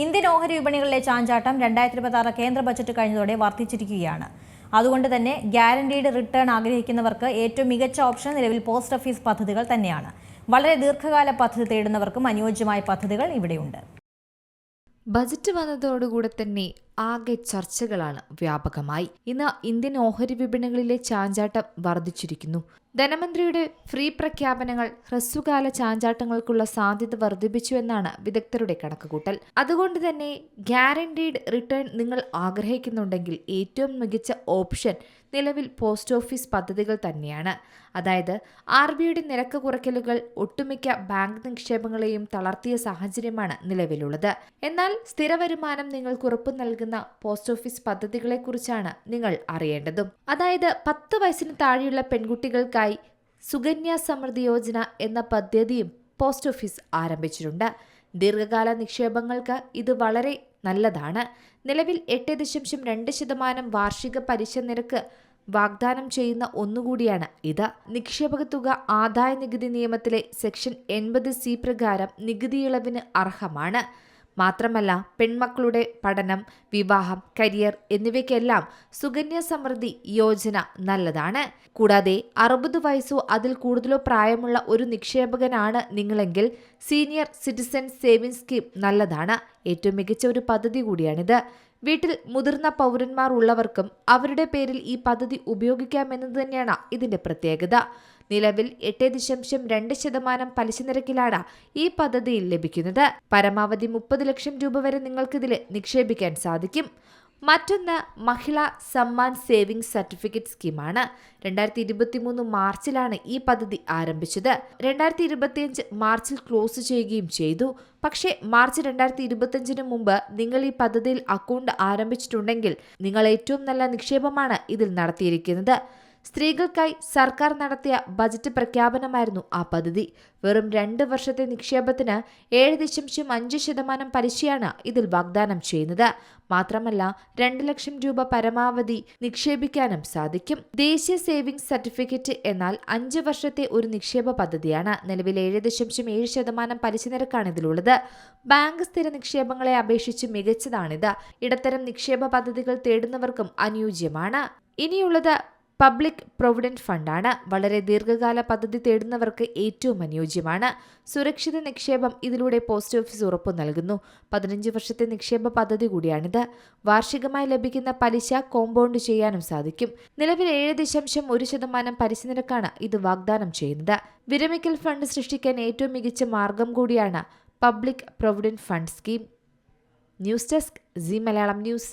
Indian ഓഹരി വിപണികളിലെ ചാഞ്ചാട്ടം രണ്ടായിരത്തി ഇരുപത്തി ആറ് കേന്ദ്ര ബജറ്റ് കഴിഞ്ഞതോടെ വർദ്ധിച്ചിരിക്കുകയാണ്. അതുകൊണ്ട് തന്നെ ഗ്യാരണ്ടീഡ് റിട്ടേൺ ആഗ്രഹിക്കുന്നവർക്ക് ഏറ്റവും മികച്ച ഓപ്ഷൻ നിലവിൽ പോസ്റ്റ് ഓഫീസ് പദ്ധതികൾ തന്നെയാണ്. വളരെ ദീർഘകാല പദ്ധതി തേടുന്നവർക്കും അനുയോജ്യമായ പദ്ധതികൾ ഇവിടെയുണ്ട്. ബജറ്റ് വന്നതോടുകൂടെ തന്നെ ആകെ ചർച്ചകളാണ് വ്യാപകമായി. ഇന്ന് ഇന്ത്യൻ ഓഹരി വിപണികളിലെ ചാഞ്ചാട്ടം വർദ്ധിച്ചിരിക്കുന്നു. ധനമന്ത്രിയുടെ ഫ്രീ പ്രഖ്യാപനങ്ങൾ ഹ്രസ്വകാല ചാഞ്ചാട്ടങ്ങൾക്കുള്ള സാധ്യത വർദ്ധിപ്പിച്ചു എന്നാണ് വിദഗ്ധരുടെ കണക്കുകൂട്ടൽ. അതുകൊണ്ട് തന്നെ ഗ്യാരണ്ടീഡ് റിട്ടേൺ നിങ്ങൾ ആഗ്രഹിക്കുന്നുണ്ടെങ്കിൽ ഏറ്റവും മികച്ച ഓപ്ഷൻ നിലവിൽ പോസ്റ്റ് ഓഫീസ് പദ്ധതികൾ തന്നെയാണ്. അതായത് ആർ ബിയുടെ നിരക്ക് കുറയ്ക്കലുകൾ ഒട്ടുമിക്ക ബാങ്ക് നിക്ഷേപങ്ങളെയും തളർത്തിയ സാഹചര്യമാണ് നിലവിലുള്ളത്. എന്നാൽ സ്ഥിര വരുമാനം നിങ്ങൾക്ക് ഉറപ്പ് നൽകുന്ന പോസ്റ്റ് ഓഫീസ് പദ്ധതികളെക്കുറിച്ചാണ് നിങ്ങൾ അറിയേണ്ടതും. അതായത് പത്ത് വയസ്സിന് താഴെയുള്ള പെൺകുട്ടികൾക്കായി സുകന്യ സമൃദ്ധി യോജന എന്ന പദ്ധതിയും പോസ്റ്റ് ഓഫീസ് ആരംഭിച്ചിട്ടുണ്ട്. ദീർഘകാല നിക്ഷേപങ്ങൾക്ക് ഇത് വളരെ നല്ലതാണ്. നിലവിൽ എട്ട് ദശാംശം രണ്ട് ശതമാനം വാർഷിക പലിശ നിരക്ക് വാഗ്ദാനം ചെയ്യുന്ന ഒന്നുകൂടിയാണ് ഇത്. നിക്ഷേപക തുക ആദായ നികുതി നിയമത്തിലെ സെക്ഷൻ എൺപത് സി പ്രകാരം നികുതി ഇളവിന് അർഹമാണ്. മാത്രമല്ല പെൺമക്കളുടെ പഠനം വിവാഹം കരിയർ എന്നിവയ്ക്കെല്ലാം സുകന്യ സമൃദ്ധി യോജന നല്ലതാണ്. കൂടാതെ അറുപത് വയസ്സോ അതിൽ കൂടുതലോ പ്രായമുള്ള ഒരു നിക്ഷേപകനാണ് നിങ്ങളെങ്കിൽ സീനിയർ സിറ്റിസൺ സേവിംഗ് സ്കീം നല്ലതാണ്. ഏറ്റവും മികച്ച ഒരു പദ്ധതി കൂടിയാണിത്. വീട്ടിൽ മുതിർന്ന പൗരന്മാർ ഉള്ളവർക്കും അവരുടെ പേരിൽ ഈ പദ്ധതി ഉപയോഗിക്കാമെന്നത് തന്നെയാണ് ഇതിന്റെ പ്രത്യേകത. നിലവിൽ എട്ട് ദശാംശം രണ്ട് ശതമാനം പലിശ നിരക്കിലാണ് ഈ പദ്ധതിയിൽ ലഭിക്കുന്നത്. പരമാവധി മുപ്പത് ലക്ഷം രൂപ വരെ നിങ്ങൾക്കിതിൽ നിക്ഷേപിക്കാൻ സാധിക്കും. മറ്റൊന്ന് മഹിളാ സമ്മാൻ സേവിംഗ് സർട്ടിഫിക്കറ്റ് സ്കീമാണ്. രണ്ടായിരത്തി ഇരുപത്തി മൂന്ന് മാർച്ചിലാണ് ഈ പദ്ധതി ആരംഭിച്ചത്. രണ്ടായിരത്തി ഇരുപത്തിയഞ്ച് മാർച്ചിൽ ക്ലോസ് ചെയ്യുകയും ചെയ്തു. പക്ഷേ മാർച്ച് രണ്ടായിരത്തി ഇരുപത്തിയഞ്ചിന് മുമ്പ് നിങ്ങൾ ഈ പദ്ധതിയിൽ അക്കൗണ്ട് ആരംഭിച്ചിട്ടുണ്ടെങ്കിൽ നിങ്ങൾ ഏറ്റവും നല്ല നിക്ഷേപമാണ് ഇതിൽ നടത്തിയിരിക്കുന്നത്. സ്ത്രീകൾക്കായി സർക്കാർ നടത്തിയ ബജറ്റ് പ്രഖ്യാപനമായിരുന്നു ആ പദ്ധതി. വെറും രണ്ട് വർഷത്തെ നിക്ഷേപത്തിന് ഏഴ് ദശാംശം അഞ്ച് ശതമാനം പലിശയാണ് ഇതിൽ വാഗ്ദാനം ചെയ്യുന്നത്. മാത്രമല്ല രണ്ട് ലക്ഷം രൂപ പരമാവധി നിക്ഷേപിക്കാനും സാധിക്കും. ദേശീയ സേവിംഗ്സ് സർട്ടിഫിക്കറ്റ് എന്നാൽ അഞ്ച് വർഷത്തെ ഒരു നിക്ഷേപ പദ്ധതിയാണ്. നിലവിൽ ഏഴ് ദശാംശം ഏഴ് ശതമാനം പലിശ നിരക്കാണ് ഇതിലുള്ളത്. ബാങ്ക് സ്ഥിര നിക്ഷേപങ്ങളെ അപേക്ഷിച്ച് മികച്ചതാണിത്. ഇടത്തരം നിക്ഷേപ പദ്ധതികൾ തേടുന്നവർക്കും അനുയോജ്യമാണ്. ഇനിയുള്ളത് പബ്ലിക് പ്രൊവിഡന്റ് ഫണ്ടാണ് വളരെ ദീർഘകാല പദ്ധതി തേടുന്നവർക്ക് ഏറ്റവും അനുയോജ്യമാണ്. സുരക്ഷിത നിക്ഷേപം ഇതിലൂടെ പോസ്റ്റ് ഓഫീസ് ഉറപ്പു നൽകുന്നു. പതിനഞ്ച് വർഷത്തെ നിക്ഷേപ പദ്ധതി കൂടിയാണിത്. വാർഷികമായി ലഭിക്കുന്ന പലിശ കോമ്പൗണ്ട് ചെയ്യാനും സാധിക്കും. നിലവിൽ ഏഴ് ദശാംശം ഒരു ശതമാനം പലിശ നിരക്കാണ് ഇത് വാഗ്ദാനം ചെയ്യുന്നത്. വിരമിക്കൽ ഫണ്ട് സൃഷ്ടിക്കാൻ ഏറ്റവും മികച്ച മാർഗം കൂടിയാണ് public provident fund scheme. News desk C Malayalam news.